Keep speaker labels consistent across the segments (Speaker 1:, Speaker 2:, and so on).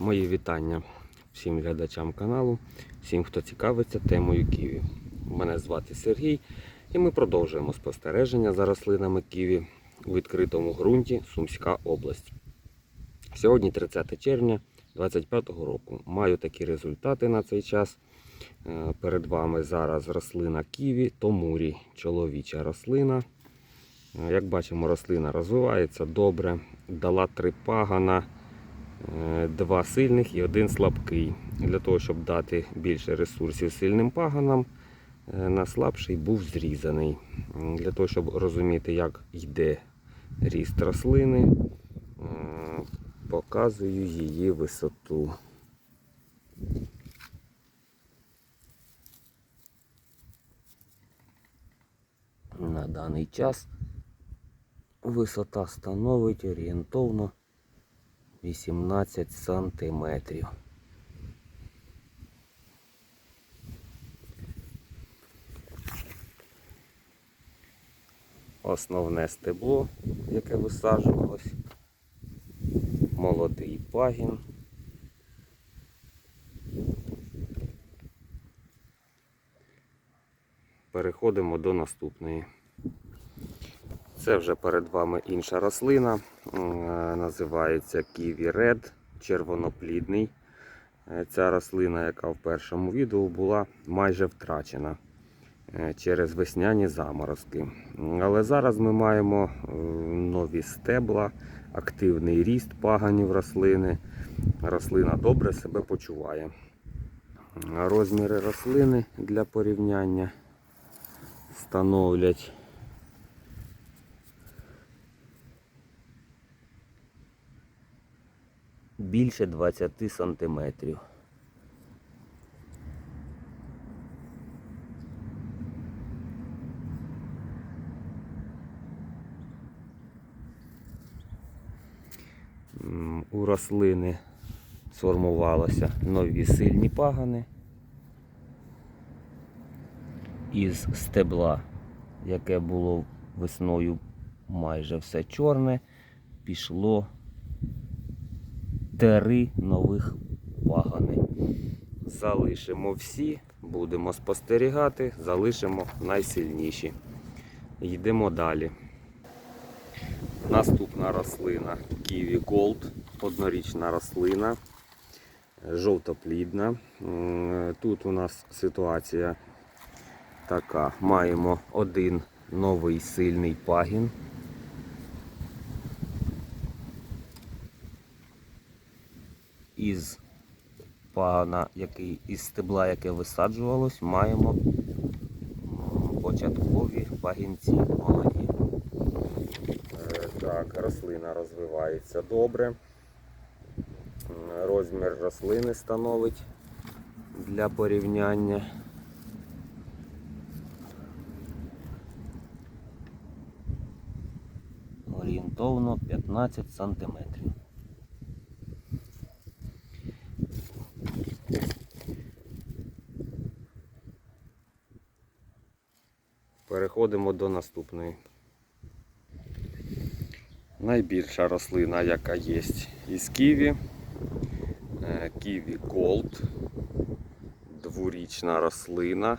Speaker 1: Мої вітання всім глядачам каналу, всім, хто цікавиться темою ківі. Мене звати Сергій і ми продовжуємо спостереження за рослинами ківі у відкритому ґрунті Сумська область. Сьогодні 30 червня 2025 року. Маю такі результати на цей час. Е, Перед вами зараз рослина ківі, томурі, чоловіча рослина. Е, Як бачимо, рослина розвивається добре, дала три пагана, два сильних і один слабкий. Для того, щоб дати більше ресурсів сильним паганам, е, на слабший був зрізаний. Для того, щоб розуміти, як йде ріст рослини, е, показую її висоту. На даний час висота становить орієнтовно 18 сантиметрів. Основне стебло, яке висаджувалось, молодий пагін. Переходимо до наступної. Це вже перед вами інша рослина. Називається Kiwi Red, червоноплідний. Е, Ця рослина, яка в першому відео була майже втрачена е, через весняні заморозки. Але зараз ми маємо е, нові стебла, активний ріст паганів рослини. Рослина добре себе почуває. Розміри рослини для порівняння становлять більше 20 сантиметрів. У рослини сформувалися нові сильні пагани із стебла, яке було весною майже все чорне, пішло три нових пагани. Залишимо всі, будемо спостерігати, залишимо найсильніші. Йдемо далі. Наступна рослина Kiwi Gold, однорічна рослина, жовтоплідна. Тут у нас ситуація така. Маємо один новий сильний пагін. Із пагана, який із стебла, яке висаджувалось, маємо початкові пагінці молоді. Е, Так, рослина розвивається добре. Розмір рослини становить для порівняння. Орієнтовно 15 сантиметрів. Переходимо до наступної. Найбільша рослина, яка є із ківі. Е, Ківі Gold. Дворічна рослина.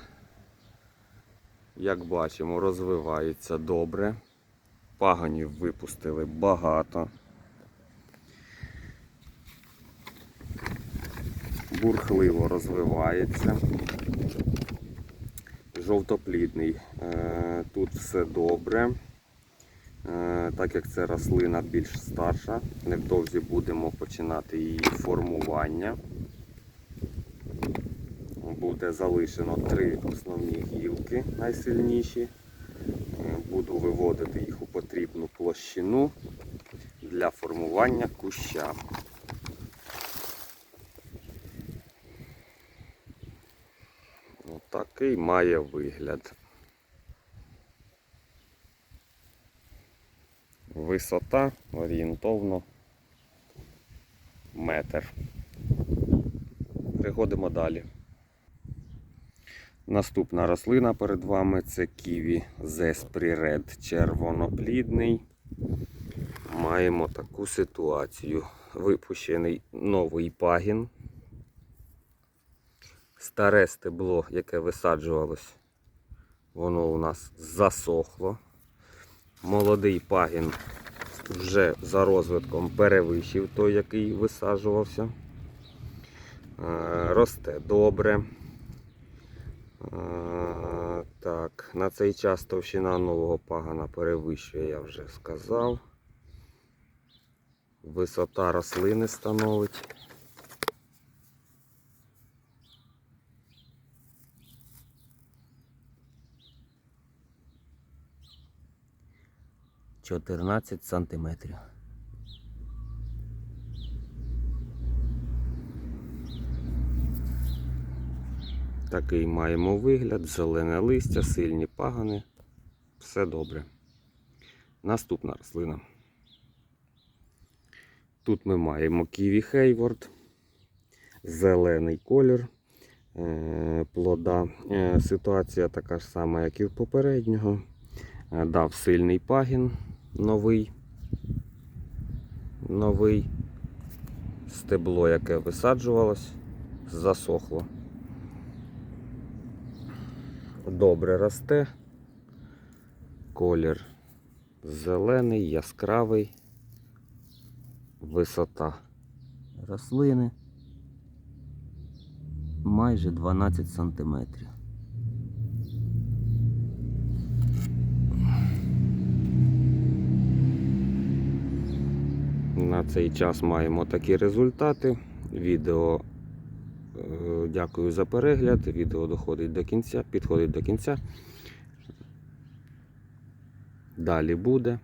Speaker 1: Як бачимо, розвивається добре. Паганів випустили багато. Бурхливо розвивається. Жовтоплідний. Е, Тут все добре. Е, Так як це рослина більш старша, невдовзі будемо починати її формування. Буде залишено три основні гілки, найсильніші. Е, Буду виводити їх у потрібну площину для формування куща. Такий має вигляд. Висота орієнтовно метр. Переходимо далі. Наступна рослина перед вами це ківі Zespri Red червоноплідний. Маємо таку ситуацію. випущений новий пагін. Старе стебло, яке висаджувалось, воно у нас засохло. Молодий пагін вже за розвитком перевищив той, який висаджувався. Е, Росте добре. Е, Так, на цей час товщина нового пагана перевищує, я вже сказав. Висота рослини становить. Чотирнадцять сантиметрів. Такий маємо вигляд, зелене листя, сильні пагани. Все добре. Наступна рослина. Тут ми маємо Ківі Хейворд, зелений колір е, плода. Е, Ситуація така ж сама, як і в попереднього. Е, Дав сильний пагін новий. Новий стебло, яке висаджувалось, засохло. Добре росте. Колір зелений, яскравий висота рослини майже 12 сантиметрів. Цей час маємо такі результати. Відео е, дякую за перегляд. Відео доходить до кінця, підходить до кінця. Далі буде.